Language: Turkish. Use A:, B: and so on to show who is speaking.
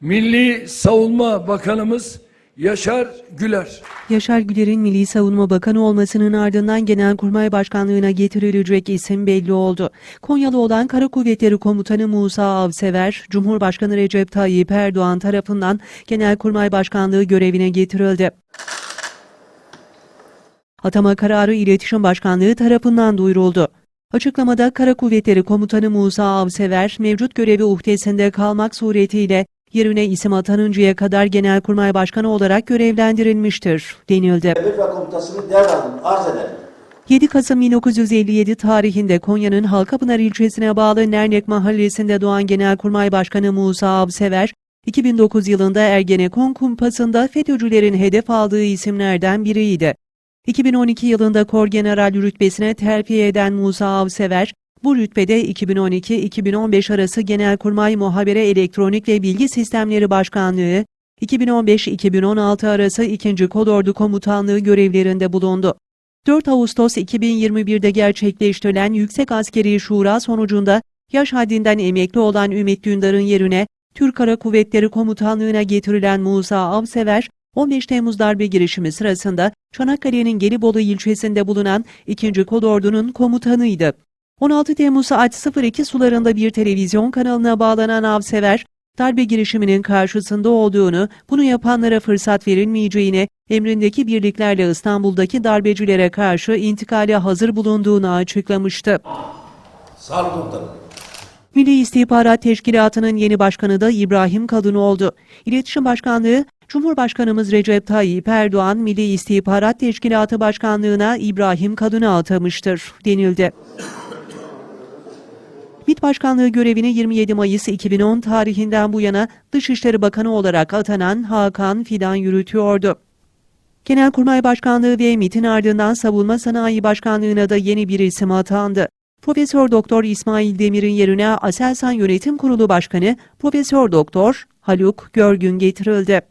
A: Milli Savunma Bakanımız Yaşar Güler.
B: Yaşar Güler'in Milli Savunma Bakanı olmasının ardından Genelkurmay Başkanlığı'na getirilecek isim belli oldu. Konyalı olan Kara Kuvvetleri Komutanı Musa Avsever, Cumhurbaşkanı Recep Tayyip Erdoğan tarafından Genelkurmay Başkanlığı görevine getirildi. Atama kararı İletişim Başkanlığı tarafından duyuruldu. Açıklamada Kara Kuvvetleri Komutanı Musa Avsever, mevcut görevi uhdesinde kalmak suretiyle yerine isim atanıncaya kadar Genelkurmay Başkanı olarak görevlendirilmiştir, denildi.
C: Emir ve komutasını devraldım, arz ederim.
B: 7 Kasım 1957 tarihinde Konya'nın Halkapınar ilçesine bağlı Nernek mahallesinde doğan Genelkurmay Başkanı Musa Avsever, 2009 yılında Ergenekon kumpasında FETÖ'cülerin hedef aldığı isimlerden biriydi. 2012 yılında Kor General rütbesine terfi eden Musa Avsever, bu rütbede 2012-2015 arası Genelkurmay Muhabere Elektronik ve Bilgi Sistemleri Başkanlığı, 2015-2016 arası 2. Kolordu Komutanlığı görevlerinde bulundu. 4 Ağustos 2021'de gerçekleştirilen Yüksek Askeri Şura sonucunda yaş haddinden emekli olan Ümit Dündar'ın yerine Türk Hava Kuvvetleri Komutanlığı'na getirilen Musa Avsever, 15 Temmuz darbe girişimi sırasında Çanakkale'nin Gelibolu ilçesinde bulunan 2. Kolordu'nun komutanıydı. 16 Temmuz saat 02 sularında bir televizyon kanalına bağlanan Avsever, darbe girişiminin karşısında olduğunu, bunu yapanlara fırsat verilmeyeceğini, emrindeki birliklerle İstanbul'daki darbecilere karşı intikale hazır bulunduğunu açıklamıştı.
C: Komutanım.
B: Milli İstihbarat Teşkilatı'nın yeni başkanı da İbrahim Kadın oldu. İletişim Başkanlığı, Cumhurbaşkanımız Recep Tayyip Erdoğan Milli İstihbarat Teşkilatı Başkanlığı'na İbrahim Kadın'ı atamıştır, denildi. MİT Başkanlığı görevini 27 Mayıs 2010 tarihinden bu yana Dışişleri Bakanı olarak atanan Hakan Fidan yürütüyordu. Genelkurmay Başkanlığı ve MİT'in ardından Savunma Sanayi Başkanlığı'na da yeni bir isim atandı. Profesör Doktor İsmail Demir'in yerine Aselsan Yönetim Kurulu Başkanı Profesör Doktor Haluk Görgün getirildi.